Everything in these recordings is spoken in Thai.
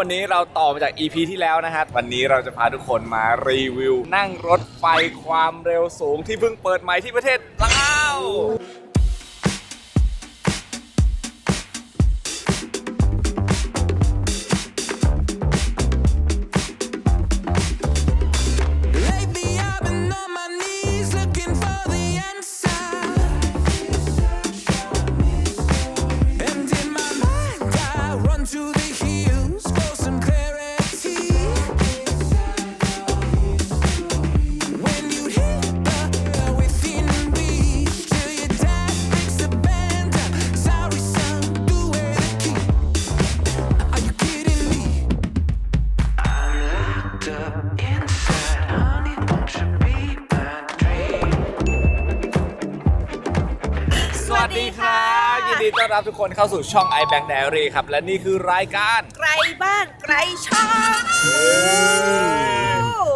วันนี้เราต่อมาจาก EP ที่แล้วนะครับวันนี้เราจะพาทุกคนมารีวิว นั่งรถไฟความเร็วสูงที่เพิ่งเปิดใหม่ที่ประเทศลาว รับทุกคนเข้าสู่ช่อง iBank Diary ครับ และนี่คือรายการ ไกลบ้านไกลช่อง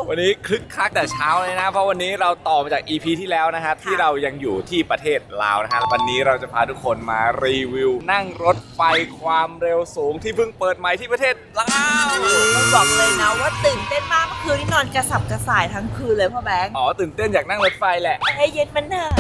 วันนี้คลึกคลักแต่เช้าเลยนะ เพราะวันนี้เราต่อมาจาก EP ที่แล้วนะครับที่เรายังอยู่ที่ประเทศลาวนะฮะวันนี้เราจะพาทุกคนมารีวิว นั่งรถไฟความเร็วสูงที่เพิ่งเปิดใหม่ที่ประเทศลาวต้องบอกเลยนะว่าตื่นเต้นมากเมื่อคืนนี่นอนกระสับกระส่ายทั้งคืนเลยพ่อแบงค์อ๋อตื่นเต้นอยากนั่งรถไฟแหละให้เย็นมันหนาว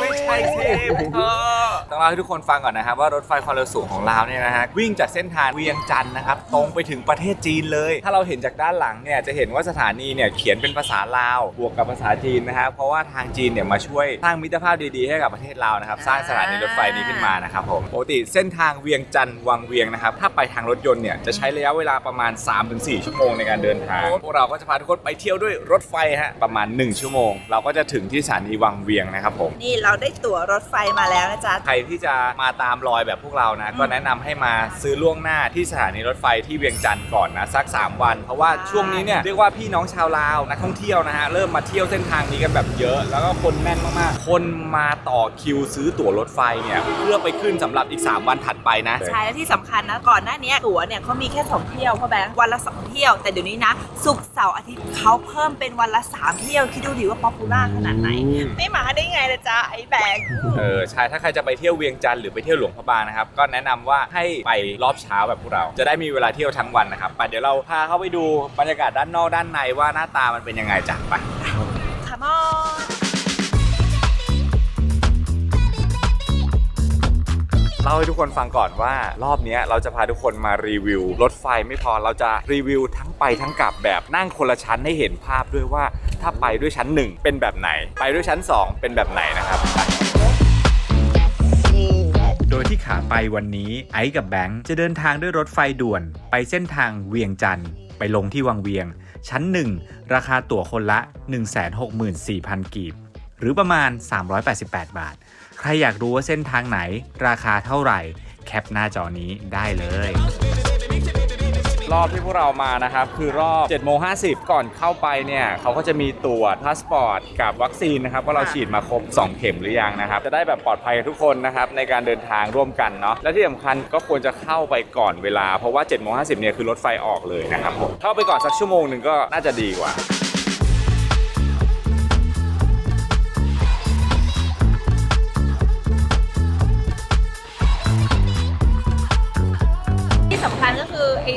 ไม่ใช่สิเออต้องเล่าให้ทุกคนฟังก่อนนะครับว่ารถไฟความเร็วสูงของลาวเนี่ยนะฮะวิ่งจากเส้นทางเวียงจันทร์นะครับตรงไปถึงประเทศจีนเลย ถ้าเราเห็นจากด้านหลังเนี่ยจะเห็นว่าสถานีเนี่ยเขียนเป็นภาษาลาวบวกกับภาษาจีนนะครับเพราะว่าทางจีนเนี่ยมาช่วยสร้างมิตรภาพดีๆ ให้กับประเทศลาวนะครับ สร้างสถานีรถไฟนี้ขึ้นมานะครับผมปกติเส้นทางเวียงจันทร์วังเวียงนะครับถ้าไปทางรถยนต์เนี่ยจะใช้ระยะเวลาประมาณ 3-4 ชั่วโมงในการเดินทางพวกเราก็จะพาทุกคนไปเที่ยวด้วยรถไฟฮะประมาณ 1 ชั่วโมง เราก็จะถึงที่สถานีวังเวียงนะครับผมนี่เราได้ตั๋วรถไฟมาแล้วนะจ๊ะใครที่จะมาตามรอยแบบพวกเรานะก็แนะนำให้มาซื้อล่วงหน้าที่สถานีรถไฟที่เวียงจันทร์ก่อนนะสัก 3 วัน เพราะว่าช่วงนี้เนี่ยเรียกว่าพี่น้องชาวลาวนักท่องเที่ยวนะฮะเริ่มมาเที่ยวเส้นทางนี้กันแบบเยอะ แล้วก็คนแน่นมากๆ คนมาต่อคิวซื้อตั๋วรถไฟเนี่ยเพื่อไปขึ้นสำหรับอีก 3 วันถัดไปนะ ใช่และที่สำคัญนะก่อนหน้านี้ตั๋วเนี่ยเขามีแค่สองเที่ยวพ่อแบงค์วันละสองเที่ยว แต่เดี๋ยวนี้นะศุกร์เสาร์อาทิตย์เขาเพิ่มเป็นวันละสามเที่ยวคิดดูดิว่าป๊อปปูล่าขนาดไหน ไม่มาได้ไงล่ะจ๊ะไอ้แบงค์เออใช่ถ้าใครจะไปเที่ยวเวียงจันทร์หรือไปเที่ยวหลวงพระบางนะครับก็แนะนำว่าให้ไปรอบเช้าแบบพวกเรา จะได้มีเวลาเที่ยวทั้งวันนะครับไปเดี๋ยวเราพาเข้าไปดูบรรยากาศด้านนอกด้านในว่าหน้าตามันเป็นยังไงจ้ะไปคามอนเล่าให้ทุกคนฟังก่อนว่ารอบเนี้ยเราจะพาทุกคนมารีวิว รถไฟไม่พอเราจะรีวิวทั้งไปทั้งกลับแบบนั่งคนละชั้นให้เห็นภาพด้วยว่าถ้าไปด้วยชั้น 1 เป็นแบบไหน ไปด้วยชั้น 2 เป็นแบบไหนนะครับโดยที่ขาไปวันนี้ไอ้กับแบงค์จะเดินทางด้วยรถไฟด่วน ไปเส้นทางเวียงจันทร์ไปลงที่วังเวียง ชั้น 1 ราคาตั๋วคนละ 164,000 กีบ หรือประมาณ 388 บาท ใครอยากรู้ว่าเส้นทางไหน ราคาเท่าไหร่ แคปหน้าจอนี้ได้เลย รอบที่พวกเรามานะครับ คือรอบ7โมง50ก่อนเข้าไปเนี่ยเขาก็จะมีตรวจพาสปอร์ตกับวัคซีนนะครับว่าเราฉีดมาครบ 2 เข็มหรือยังนะครับ จะได้แบบปลอดภัยกับทุกคนนะครับในการเดินทางร่วมกันเนาะและที่สำคัญก็ควรจะเข้าไปก่อนเวลาเพราะว่า7โมง50เนี่ยคือรถไฟออกเลยนะครับผมเข้าไปก่อนสักชั่วโมงหนึ่งก็น่าจะดีกว่า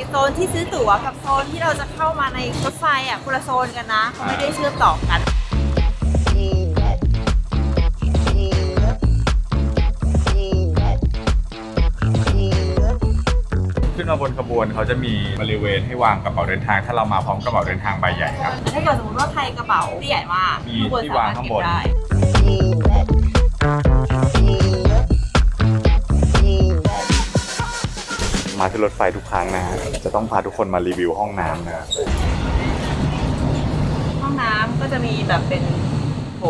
โซนที่ซื้อตั๋วกับโซนที่เราจะเข้ามาในรถไฟอะคนละโซนกันนะเขาไม่ได้เชื่อมต่อกัน ขึ้นมาบนขบวนเขาจะมีบริเวณให้วางกระเป๋าเดินทาง ถ้าเรามาพร้อมกระเป๋าเดินทางใบใหญ่ครับ ถ้าเกิดสมมติว่าใครกระเป๋าที่ใหญ่มากมีที่วางข้างบนสมรถเก็ได้ มาที่รถไฟทุกครั้งนะฮะจะต้องพาทุกคนมารีวิวห้องน้ำนะครับห้องน้ำก็จะมีแบบเป็นโถ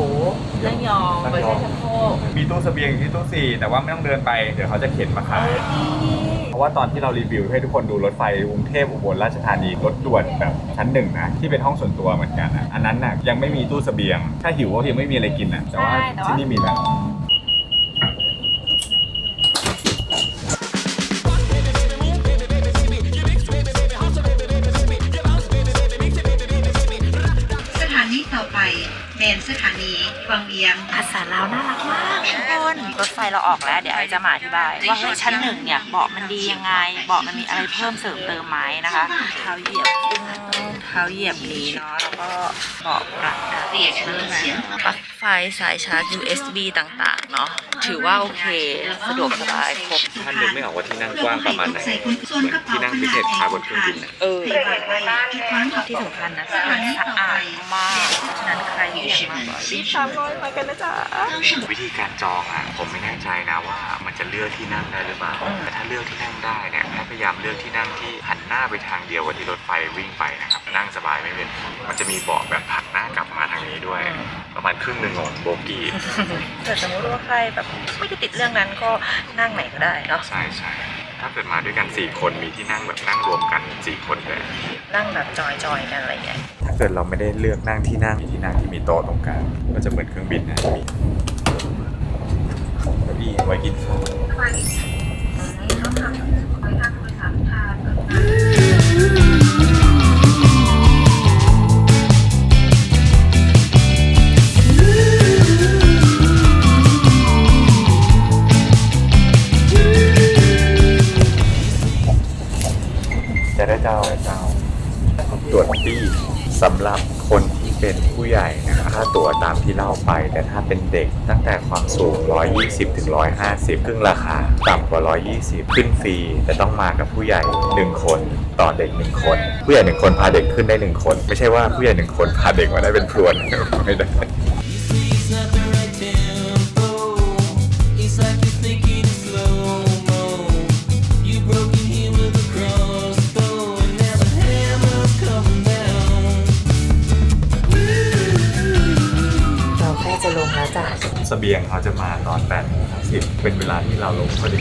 เรื่องยองไว้ใช้ชักโครกมีตู้เสบียงอยู่ที่ตู้สี่แต่ว่าไม่ต้องเดินไปเดี๋ยวเขาจะเข็นมาขาย เพราะว่าตอนที่เรารีวิวให้ทุกคนดูรถไฟกรุงเทพอุบลราชธานีรถด่วนแบบชั้นหนึ่งนะที่เป็นห้องส่วนตัวเหมือนกันนะอันนั้นน่ะยังไม่มีตู้เสบียง ถ้าหิวก็ยังไม่มีอะไรกินนะแต่ว่าใช่แต่ว่า ที่นี่มีแล้ว คนรถไฟเราออกแล้ว เดี๋ยวไอจะมาอธิบาย ว่าเฮ้ยชั้นหนึ่งเนี่ยเบาะมันดียังไงเบาะมันมีอะไรเพิ่มเสริมเติมไหมนะคะเท้าเหยียบตึ้งเท้าเหยียบนี้เนาะแล้วก็เบาะกระดาษปลั๊กไฟสายชาร์จ USB ต่างๆเนาะ ถือว่าโอเคสะดวกสบายครบท่านนึกไม่ออกว่าที่นั่งกว้างประมาณไหนเหมือนที่นั่งพิเศษคลาสบนเครื่องบินนะเออที่สำคัญนะที่ร้านสะอาดมากเพราะฉะนั้นใครที่อยากมาบ่อยรีบตามรอยมากันนะจ๊ะวิธีการจองอะผมไม่แน่ใจนะว่า มันจะเลือกที่นั่งได้หรือเปล่าอืมแต่ถ้าเลือกที่นั่งได้เนี่ยให้พยายามเลือกที่นั่งที่หันหน้าไปทางเดียวกับที่รถไฟวิ่งไปนะครับนั่งสบายไม่เป็นมันจะมีเบาะแบบผักหน้ากลับมาทางนี้ด้วย ประมาณครึ่งหนึ่งของโบกี้แต่สมมติว่าใครแบบไม่ได้ติดเรื่องนั้นก็นั่งไหนก็ได้เนาะใช่ใช่ถ้าเกิดมาด้วยกัน 4 คนมีที่นั่งแบบนั่งรวมกัน 4 คนเลยนั่งแบบจอยๆกันอะไรอย่างเงี้ยถ้าเกิดเราไม่ได้เลือกนั่งที่นั่งมีที่นั่งที่มีโต๊ะตรงกลางก็จะเหมือนเครื่องบินนะมีเก้าอี้ไว้กินข้าว เป็นเด็ก ตั้งแต่ความสูง 120ถึง150 ครึ่งราคา ต่ำกว่า 120 ขึ้นฟรี แต่ต้องมากับผู้ใหญ่ 1 คนต่อเด็ก 1 คน ผู้ใหญ่ 1 คนพาเด็กขึ้นได้ 1 คน ไม่ใช่ว่าผู้ใหญ่ 1 คนพาเด็กมาได้เป็นพรวนไม่ได้ เสบียงเขาจะมาตอน8โมง10เป็นเวลาที่เราลงพอดี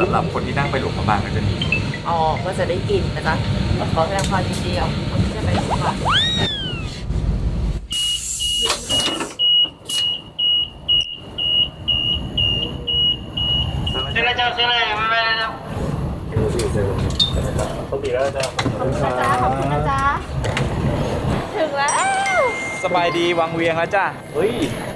สำหรับคนที่นั่งไปหลวงพระบางก็จะมีอ๋อก็จะได้กินนะจ๊ะขอแสดงความยินดีกับคนที่จะไปสมัครสบายดีวังเวียงแล้วจ้ะเฮ้ย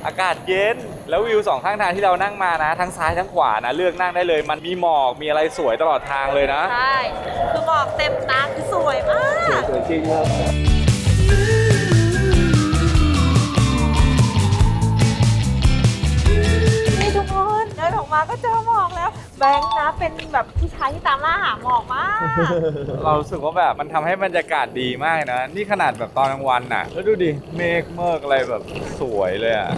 อากาศเย็น แล้ววิวสองข้างทางที่เรานั่งมานะ ทั้งซ้ายทั้งขวานะเลือกนั่งได้เลย มันมีหมอกมีอะไรสวยตลอดทางเลยนะใช่คือหมอกเต็มตาคือสวยมากสวยจริงครับนี่ทุกคนเดินออกมาก็เจอหมอก แบงค์นะเป็นแบบผู้ชายที่ตามล่าหาหมอกมาก เรารู้สึกว่าแบบมันทำให้บรรยากาศดีมากนะ นี่ขนาดแบบตอนกลางวันน่ะ แล้วดูดิ เมฆเมฆอะไรแบบสวยเลยอะ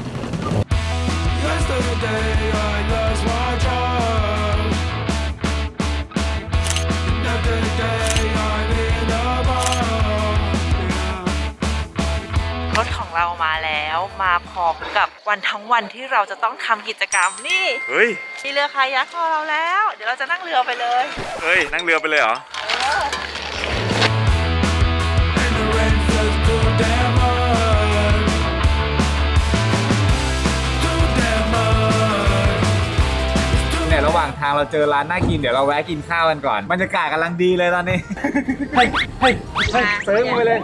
Yesterday I lost my job. Another day รถของเรามาแล้วมาพร้อมกับวันทั้งวันที่เราจะต้องทำกิจกรรมนี่เฮ้ย มีเรือคายักของเราแล้ว เดี๋ยวเราจะนั่งเรือไปเลยเฮ้ย นั่งเรือไปเลยเหรอ And the rain feels too damn hard. Too damn hard. เนี่ยระหว่างทางเราเจอร้านน่ากินเดี๋ยวเราแวะกินข้าวกันก่อนบรรยากาศกำลังดีเลยตอนนี้เฮ้ยเฮ้ยเฮ้ยเซิร์ฟไปเลย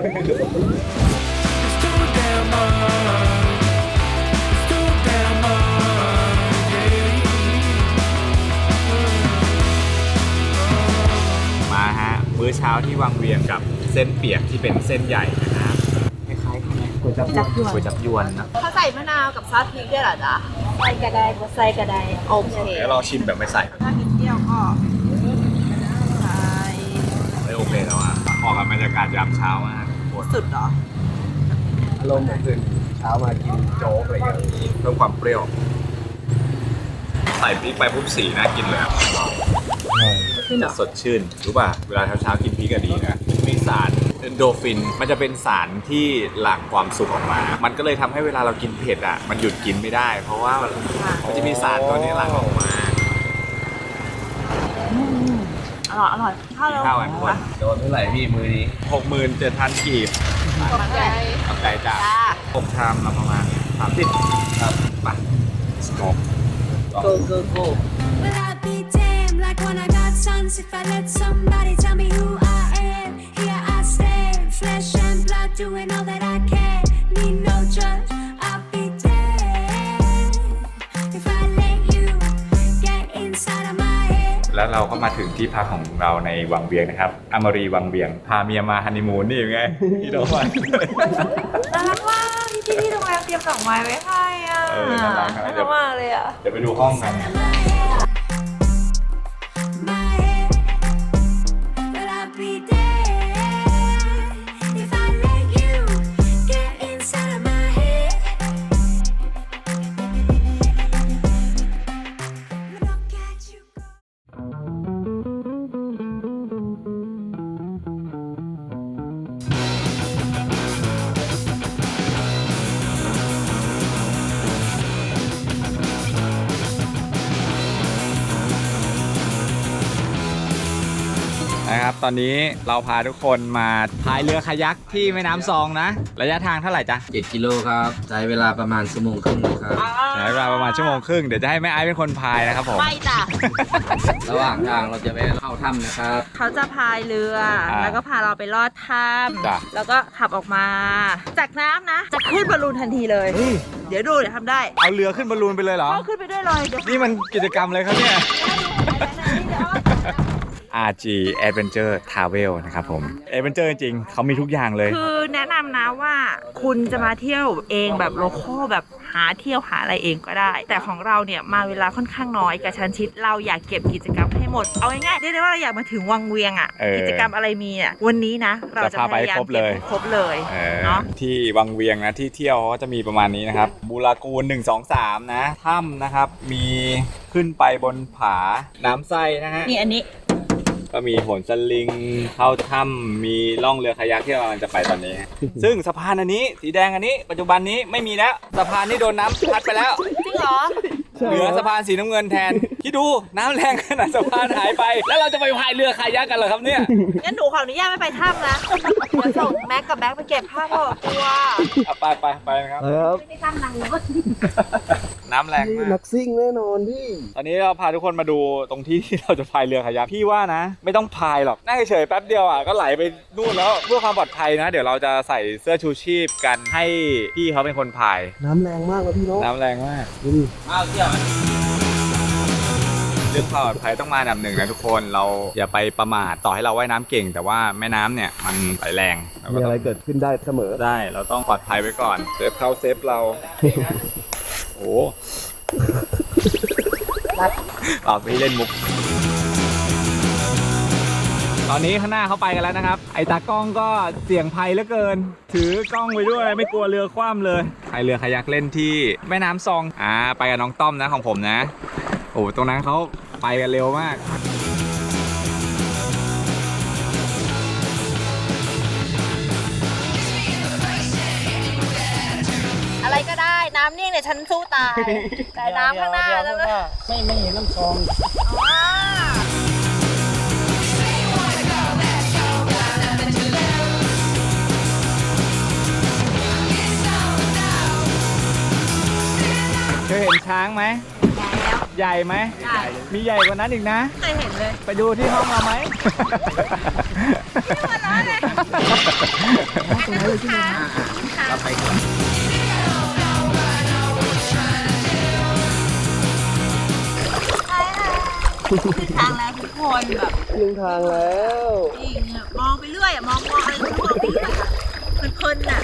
มาฮะมื้อเช้าที่วังเวียงกับเส้นเปียกที่เป็นเส้นใหญ่นะครับคล้ายๆกันไหมก๋วยจับยวนก๋วยจับยวนนะเขาใส่มะนาวกับซอสพริกด้วยเหรอจ๊ะใส่กระไดก็ใส่กระไดโอเคเดี๋ยวลองชิมแบบไม่ใส่ถ้ากินเที่ยวก็ใส่ไม่โอเคแล้วอะเหมาะกับบรรยากาศยามเช้ามากโคตรสุดเหรอ อารมณ์เหมือนตื่นเช้ามากินโจ๊กอะไรอย่างเงี้ยเพิ่มความเปรี้ยว ใส่พริกไปปุ๊บสีน่ากินเลยอะสดชื่น รู้ป่ะ เวลาเช้าๆกินพริกก็ดีนะ มีสารเอนโดฟิน มันจะเป็นสารที่หลั่งความสุขออกมา มันก็เลยทำให้เวลาเรากินเผ็ดอะ มันหยุดกินไม่ได้ เพราะว่ามันมันจะมีสารตัวนี้หลั่งออกมา อร่อย อร่อย ข้าวเราข้าวอันอ้วนโดนเท่าไหร่พี่มือนี้หกหมื่นเจ็ดพันกีบ มันไก่เอาไก่จ้าจ้าหกชามละประมาณสามสิบครับไปสโมก go go go Will I be damned like when I got sons if I let somebody tell me who I am? Here I stand, flesh and blood, doing all that เราก็มาถึงที่พักของเราในวังเวียงนะครับ อมรีวังเวียง พาเมียมาฮันนีมูนนี่ยังไงพี่ดอกไม้น่ารักมากที่ที่โรงแรมเตรียมดอกไม้ไว้ให้อะเออน่ารักนะน่ารักมากเลยอะ เดี๋ยวไปดูห้องกัน ตอนนี้เราพาทุกคนมาพายเรือคายักที่แม่น้ำซองนะ ระยะทางเท่าไหร่จ๊ะ7กิโลครับใช้เวลาประมาณชั่วโมงครึ่งนะครับใช้เวลาประมาณชั่วโมงครึ่งเดี๋ยวจะให้แม่ไอซ์เป็นคนพายนะครับผมไม่จ้ะระหว่างทางเราจะไปเข้าถ้ำนะครับเขาจะพายเรืออ่าแล้วก็พาเราไปลอดถ้จ้ะำแล้วก็ขับออกมา จากน้ำนะ จะขึ้นบอลลูนทันทีเลยเดี๋ยวดูเดี๋ยวทำได้เอาเรือขึ้นบอลลูนไปเลยเหรอเอาขึ้นไปด้วยเลยเดี๋ยวนี่มันกิจกรรมเลยครับเนี่ยเดี๋ยว RG Adventure Travel นะครับผม Adventure จริงๆเขามีทุกอย่างเลย คือแนะนำนะว่าคุณจะมาเที่ยวเองแบบโลคอลแบบหาเที่ยวหาอะไรเองก็ได้ แต่ของเราเนี่ยมาเวลาค่อนข้างน้อยกับชันชิดเราอยากเก็บกิจกรรมให้หมด เอาง่ายๆเรียกได้ว่าเราอยากมาถึงวังเวียงอะเออกิจกรรมอะไรมีอะวันนี้นะ เราจะจะพาไปพยายามครบเลยก็บให้ครบเลยเออเนาะ ที่วังเวียงนะที่เที่ยวเขาก็จะมีประมาณนี้นะครับบูรากูล 1 2 3 นะถ้ำนะครับ มีขึ้นไปบนผาน้ำไส้นะฮะ นี่อันนี้ ก็มีโหนสลิง เข้าถ้ำมีล่องเรือคายักที่เรากำลังจะไปตอนนี้ ซึ่งสะพานอันนี้สีแดงอันนี้ ปัจจุบันนี้ไม่มีแล้วสะพานนี้โดนน้ำพัดไปแล้ว จริงเหรอ เหลือสะพานสีน้ำเงินแทนคิดดูน้ำแรงขนาดสะพานหายไป แล้วเราจะไปพายเรือคายักกันเหรอครับเนี่ย งั้นหนูขออนุญาตไม่ไปถ้ำนะเดี๋ยวส่งแม็กกับแบ็คไปเก็บผ้าพ่อกลัวเอาไปไปไปนะครับ ครับไม่ตั้งนังรถน้ำแรงมากนักซิ่งแน่นอนพี่ ตอนนี้เราพาทุกคนมาดูตรงที่ที่เราจะพายเรือคายักพี่ว่านะ ไม่ต้องพายหรอกนั่งเฉยๆแป๊บเดียวอะก็ไหลไปนู่นแล้วเพื่อความปลอดภัยนะ เดี๋ยวเราจะใส่เสื้อชูชีพกันให้พี่เขาเป็นคนพาย น้ำแรงมากเลยพี่เนาะน้ำแรงมาก ดูดิเรื่องความปลอดภัยต้องมาอันดับหนึ่งนะทุกคนเราอย่าไปประมาทต่อให้เราว่ายน้ำเก่ง แต่ว่าแม่น้ำเนี่ยมันไหลแรงเรามีก็อะต้ไรองเกิดขึ้นได้เสมอ ได้ เราต้องปลอดภัยไว้ก่อน เซฟเขาเซฟเรา โอ้เอาไปเล่นมุก ตอนนี้ข้างหน้าเขาไปกันแล้วนะครับ ไอ้ตากล้องก็เสี่ยงภัยเหลือเกิน ถือกล้องไปด้วยไม่กลัวเรือคว่ำเลยพายเรือคายักเล่นที่แม่น้ำซอง อ่า ไปกับน้องต้อมนะของผมนะโอ้ตรงนั้นเขาไปกันเร็วมาก อะไรก็ได้น้ำนิ่งเนี่ยฉันสู้ตาย แต่น้ำข้างหน้านั่นนะไม่ไม่เห็นน้ำซองอ๋อเคยเห็นช้างไหม ใหญ่ไหมใช่มีใหญ่กว่านั้นอีกนะ เคยเห็นเลยไปดูที่ห้องเราไหมเราไปก่อนทางแล้วทุกคนแบบครึ่งทางแล้ว จริงอะมองไปเรื่อยอะมองมองอะไรก็มองไปเรื่อยอะเพลินๆอะ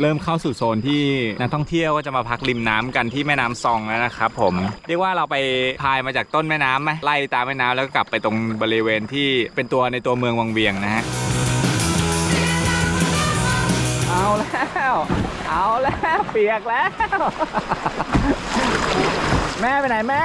เริ่มเข้าสู่โซนที่นักท่องเที่ยวก็จะมาพักริมน้ำกันที่แม่น้ำซองแล้วนะครับผมเรียกว่าเราไปพายมาจากต้นแม่น้ำไหมไล่ตามแม่น้ำแล้วก็กลับไปตรงบริเวณที่เป็นตัวในตัวเมืองวังเวียงนะฮะเอาแล้วเอาแล้วเปียกแล้ว แม่ไปไหนแม่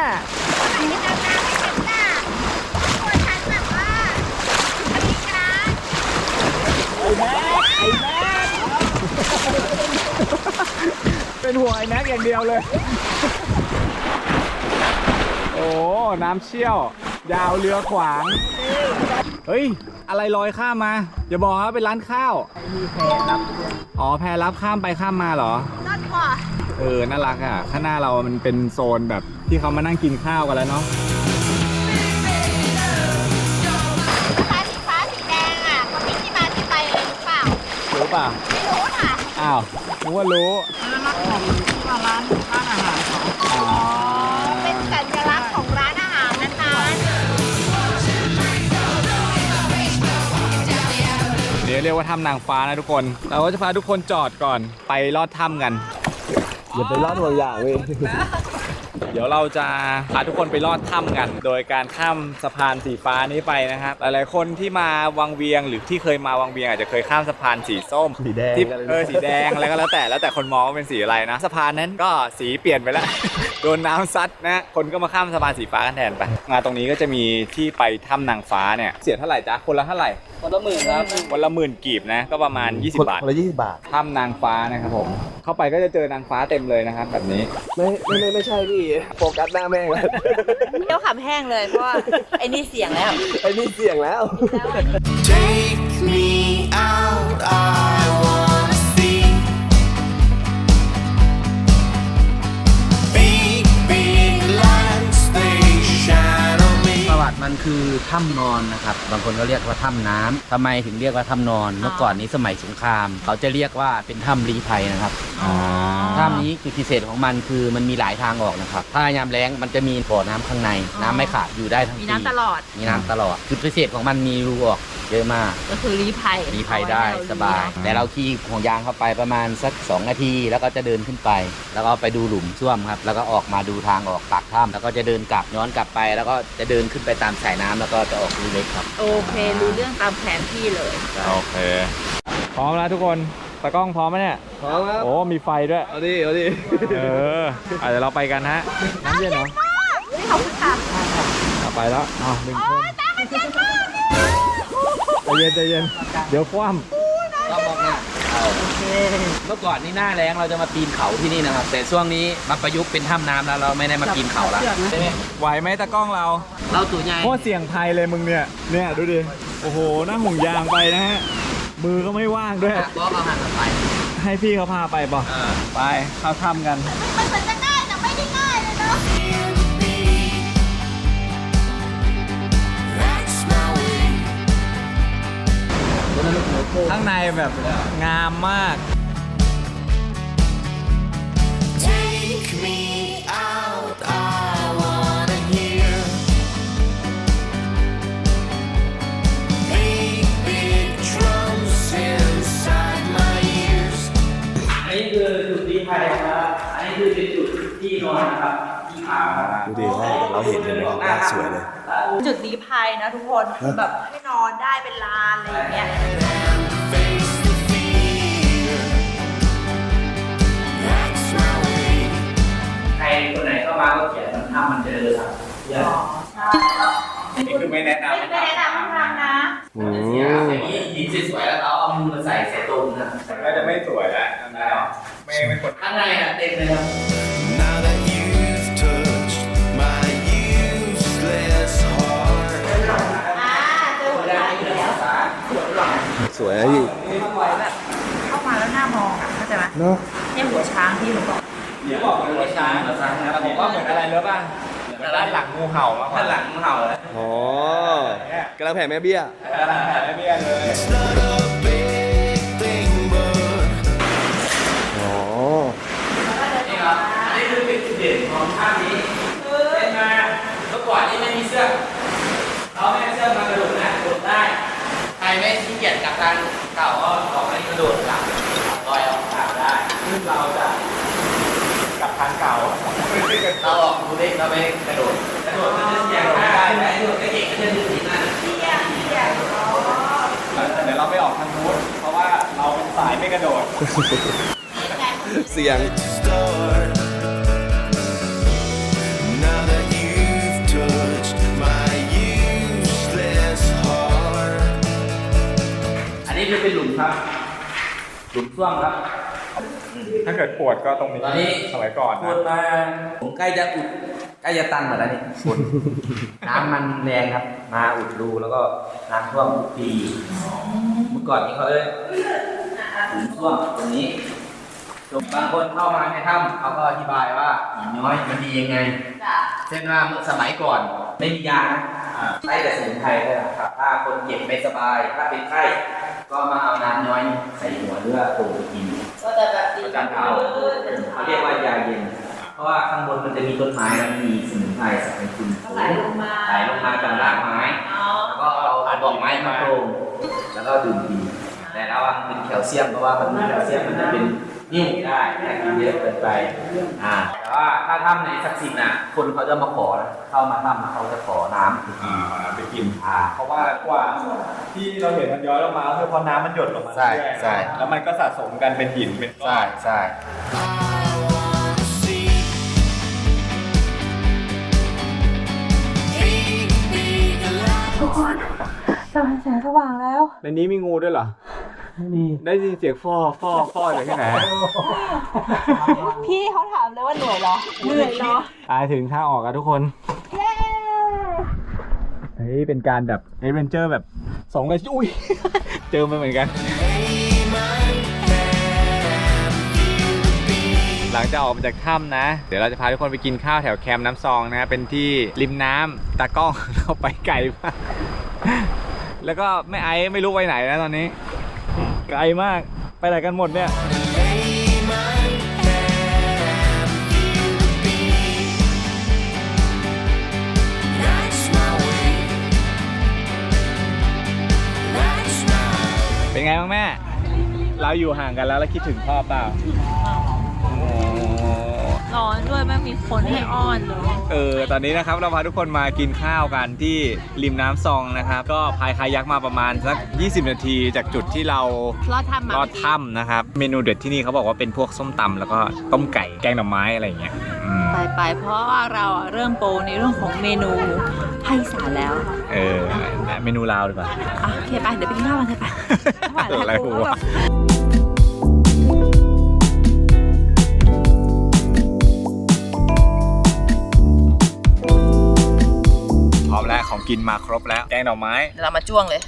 เป็นห่วงไอ้แม็กอย่างเดียวเลย โอ้น้ำเชี่ยว ยาวเรือขวาง เฮ้ย อะไรลอยข้ามมา อย่าบอกว่าเป็นร้านข้าว อ๋อแพรับข้ามไปข้ามมาเหรอ ด้านขวาเออ น่ารักอะ ข้างหน้าเรา มันเป็นโซนแบบที่เขามานั่งกินข้าวกันแล้วเนาะ ฟ้าสีฟ้าสีแดงอะเขามีที่มาที่ไปอะไรหรือเปล่า รู้ป่ะ ไม่รู้ค่ะ อ้าว นึกว่ารู้ เป็นลักษณ์ของร้านร้านอาหารเขาเป็นสัญลักษณ์ของร้านอาหารนั้นเดี๋ยวเรียกว่าถ้ำนางฟ้านะทุกคน เราก็จะพาทุกคนจอดก่อนไปลอดถ้ำกัน อย่าไปลอดหัวอย่างเว้ย เดี๋ยวเราจะพาทุกคนไปลอดถ้ำกัน โดยการข้ามสะพานสีฟ้านี้ไปนะครับหลายๆคนที่มาวังเวียงหรือที่เคยมาวังเวียงอาจจะเคยข้ามสะพานสีส้มสีแดงที่อะไรนะเออสีแดงอะไรก็แล้วแต่แล้วแต่คนมองว่าเป็นสีอะไรนะ สะพานนั้นก็สีเปลี่ยนไปแล้ว โดนน้ำซัดนะคนก็มาข้ามสะพานสีฟ้ากันแทนไปมาตรงนี้ก็จะมีที่ไปถ้ำนางฟ้าเนี่ยเสียเท่าไหร่จ๊ะคนละเท่าไหร่คนละหมื่นครับคนละหมื่นกีบนะก็ประมาณ 20 บาทคนละยี่สิบบาทถ้ำนางฟ้านะครับผม เข้าไปก็จะเจอนางฟ้าเต็มเลยนะครับแบบนี้ ไม่ไม่ไม่ไม่ใช่พี่โฟกัสหน้าแม่งแล้วเที่ยวขำแห้งเลยเพราะว่าไอ้นี่เสียงแล้วไอ้นี่เสี่ยงแล้ว Take me out, I ติมันคือถ้ำนอนนะครับ บางคนก็เรียกว่าถ้ำน้ำทำไมถึงเรียกว่าถ้ำนอน เมื่อก่อนนี้สมัยสงคราม เขาจะเรียกว่าเป็นถ้ำรีภัยนะครับถ้ำนี้จุดพิเศษของมันคือมันมีหลายทางออกนะครับ ถ้ายามแล้งมันจะมีบ่อน้ำข้างใน น้ำไม่ขาดอยู่ได้ทั้งปีมีน้ำตลอด มีน้ำตลอด จุดพิเศษของมันมีรูออก เยอะมาก ก็คือรีภัยรีภัยได้สบายแต่เราขี่ห่วงยางเข้าไปประมาณสัก 2 นาที แล้วก็จะเดินขึ้นไป แล้วก็ไปดูหลุมซ่วมครับ แล้วก็ออกมาดูทางออกปากถ้ำแล้วก็จะเดินกลับย้อนกลับไป แล้วก็จะเดินขึ้นไปตามสายน้ำแล้วก็จะออกรูเล็กครับ โอเครู้เรื่องตามแผนที่เลย โอเค พร้อมแล้วทุกคนตากล้องพร้อมไหมเนี่ย พร้อมครับ โอ้ มีไฟด้วย เอาดิ เอาดิ เอออาเดี๋ยวเราไปกันฮะ น้ำเย็นเหรอ นี่เขาคือค่ะเอาไปแล้วอ้าวหนึ่งคนใจ เย็นใจเย็น เดี๋ยวคว่ก็บอกเนี่ยเอาเมื่อก่อนนี่หน้าแรงเราจะมาปีนเขาที่นี่นะครับ แต่ช่วงนี้มาประยุกต์เป็นถ้ำน้ำแล้วเราไม่ได้มาปีนเขาแล้วใช่ไหมำไหวไหมตากล้องเราเราตัวใหญ่โคตรเสี่ยงภัยเลยมึงเนี่ย เนี่ยดูดิ โอ้โหนั่งห่วงยางไปนะฮะ มือก็ไม่ว่างด้วยก็เอาหันไปให้พี่เขาพาไปป่ะไปเข้าถ้ำกัน มันเหมือนจะ ข้างในแบบงามมาก Take me out, I wanna hear big, big drums inside my ears. อันนี้คือจุดรีภัยครับอันนี้คือเป็นจุดที่นอนนะครับที่พักครับดูดิให้เราเห็นเลยนะสวยเลย จุดรีภัยนะทุกคนคือแบบให้นอนได้เป็นลานอะไรอย่างเงี้ย ก็เขียนมันถ้ำมันเจอครับเยอะนี่คือไม่แนะนำไม่แนะนำให้ทำนะอืเสียมอย่างนี้ยิงสวยๆแล้วเราเอามือใส่ใส่ตรงนะก็จะไม่สวยแล้วไม่ไม่กดข้างในอะเต็มเลยครับ Now that you've touched my useless heart. อ่าเจอหัวใจแล้วสวยนะพี่สวยแบบเข้ามาแล้วหน้ามองอะเข้าใจไหมเนาะเนี่ยหัวช้างที่ผมบอก เดี๋ยวบอกเลยว่าช้างแต่ผมว่าเหมือนอะไรรู้ป่ะเหมือนด้านหลังงูเห่ามากกว่าด้านหลังเห่าเลยอ๋อกำลังแผ่แม่เบี้ยกำลังแผ่แม่เบี้ยเลย It's not a big thing, but อ๋อนี่ครับอันนี้คือเป็นจุดเด่นของถ้ำนี้เป็นมาเมื่อก่อนนี่ไม่มีเสื้อกเราไม่ให้เสื้อกมากระโดดนะกระโดดได้ใครไม่ขี้เกียจกลับทางเก่าก็ออกมากระโดดหลังลอยออกทางได้ซึ่งเราจะ กลับทางเก่าเราออกดูเด็กเราไม่กระโดดกระโดดมันจะเสียงได้ไหมกระโดดก็เก่งก็จะดึงหนีมาเที่ยงเที่ยงอ๋อเดี๋ยวเราไปออกทางนู้นเพราะว่าเราเป็นสายไม่กระโดด เสียง start. Now that you've touched my useless heart. อันนี้คือเป็นหลุมครับ หลุมซ่วมครับ ถ้าเกิดปวดก็ตรงนี้ตอนนี้ สมัยก่อนพูนะดมาผมใกล้จะอุดใกล้จะตันหมดแล้วนี่อุดน้ำมันแรงครับ มาอุดรูแล้วก็น้ำท่วมทุกปีเมื่อก่อนนี้เขาเลยหลุมซ่วมตรงนี้บางคนเข้ามาในถ้ำเขาก็อธิบายว่าหินน้อยมันดียังไง จ้ะเช่นว่าเมื่อสมัยก่อนไม่มียานะอ่าใช้แต่สมุนไพรเท่านั้นครับ ถ้าคนเจ็บไม่สบาย ถ้าเป็นไข้ก็มาเอาน้ำน้อยใส่หัวเรือโป่งกิน ก็จะแบบดีประจำเอาเขาเรียกว่ายาเย็น เพราะว่าข้างบนมันจะมีต้นไม้แล้วมีสมุนไพรสรรพคุณก็ไหลลงมาไหลลงมาจากรากไม้อ๋อแล้วก็เอาเอาดอกไม้มาโปรงแล้วก็ดื่มกินอแต่ระวังเป็นแคลเซียมเพราะว่ามันมีแคลเซียมมันจะเป็น นิ่วได้ถ้ากินเยอะเกินไป อ่า แต่ว่าถ้าถ้ำในศักดิ์สิทธิ์น่ะ คนเขาจะมาขอนะเข้ามาถ้ำเขาจะขอน้ำอ่าไปกิน อ่า เพราะว่ากว่าที่เราเห็นมันย้อยลงมาก็คือเพราะน้ำมันหยดลงมาใช่เรื่อยๆใช่ แล้วมันก็สะสมกันเป็นหินเป็นก้อใช่นใช่ในนี้มีงูด้วยเหรอไม่มีได้ยินเสียงฟอฟอฟอจากที่ไหนพี่เขาถามเลยว่าเหนื่อยเหรอเหนื่อยเหรอตายถึงทางออกอะทุกคนเฮ้ยเป็นการแบบเอเวนเจอร์แบบสองเลยอุ้ยเจอมาเหมือนกัน หลังจากออกมาจากถ้ำนะ เดี๋ยวเราจะพาทุกคนไปกินข้าวแถวแคมป์น้ำซองนะ เป็นที่ริมน้ำตากล้องเราไปไกลมากแล้วก็แม่ไอ้ไม่รู้ไปไหนนะตอนนี้ ไกลมาก ไปไหนกันหมดเนี่ย เป็นไงบ้างแม่ เราอยู่ห่างกันแล้วแล้วคิดถึงพ่อเปล่า ร้อนด้วยไม่มีคนให้อ้อนเลยเออ ตอนนี้นะครับเราพาทุกคนมากินข้าวกันที่ริมน้ำซองนะครับ ก็พายคายักมาประมาณสัก 20 นาทีจากจุดที่เรารอดทำมาลอดถ้ำนะครับ เมนูเด็ดที่นี่เขาบอกว่าเป็นพวกส้มตำแล้วก็ต้มไก่แกงหน่อไม้อะไรอย่างเงี้ยอืมไปไปๆเพราะว่าเราอะเริ่มโปรในเรื่องของเมนูภาคอีสานแล้วเออเมนูลาวดีกว่า อะโอเคไปเดี๋ยวไปกินข้าวกันเถอะไปหวานอะไรกูวะแบบ ของกินมาครบแล้วแกงหน่อไม้เรามาจ้วงเลย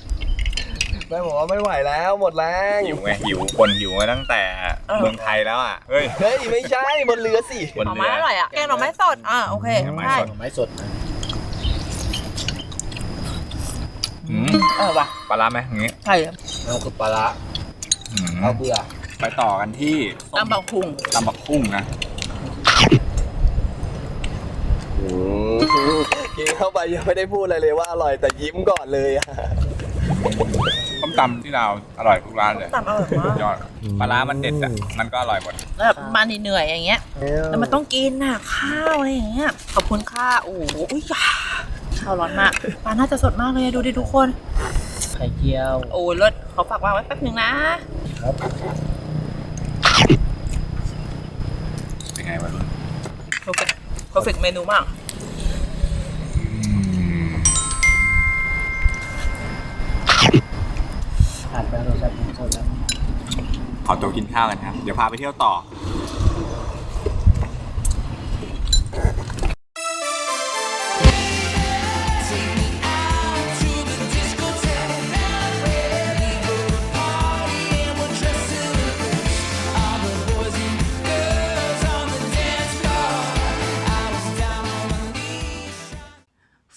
แม่บอกว่าไม่ไหวแล้วหมดแรงหิวไงหิวคนหิวมาตั้งแต่เออ เมืองไทยแล้วอะเฮ้ยเฮ้ยไม่ใช่บนเรือสิบนหน่อเรืไม้อ อร่อยอะ แกงหน่อไม้สด อะโอเคหน่อไม้ใช่สด ไม้สดอืมเออว่ะปลาร้าไหมอย่างงี้ใช่เอาคือปลาละอืมเอาเบื่อไปต่อกันที่ตำบักคุงตำบักคุ้งนะ กินเข้าไปยังไม่ได้พูดอะไรเลยว่าอร่อยแต่ยิ้มก่อนเลยอะต้มตำที่เราวอร่อยทุกร้านเลยตำอร่อยมากยอดปลาร้ามันเด็ดอะมันก็อร่อยหมดแล้วแบบมาเหนื่อยๆอย่างเงี้ย แล้วมันต้องกินน่ะข้าวอะไรอย่างเงี้ย ขอบคุณค่ะโอ้โหอุ๊ยข้าวร้อนมากปลาน่าจะสดมากเลยอะดูดิทุกคน ไข่เจียวโอ้ยรสเขาฝากวางไว้แป๊บหนึงนะ เป็นไงวะรุ่น perfect perfect เมนูมาก ผ่านไปเราจะกินโซนแล้ว ขอตัวกินข้าวกันครับ เดี๋ยวพาไปเที่ยวต่อ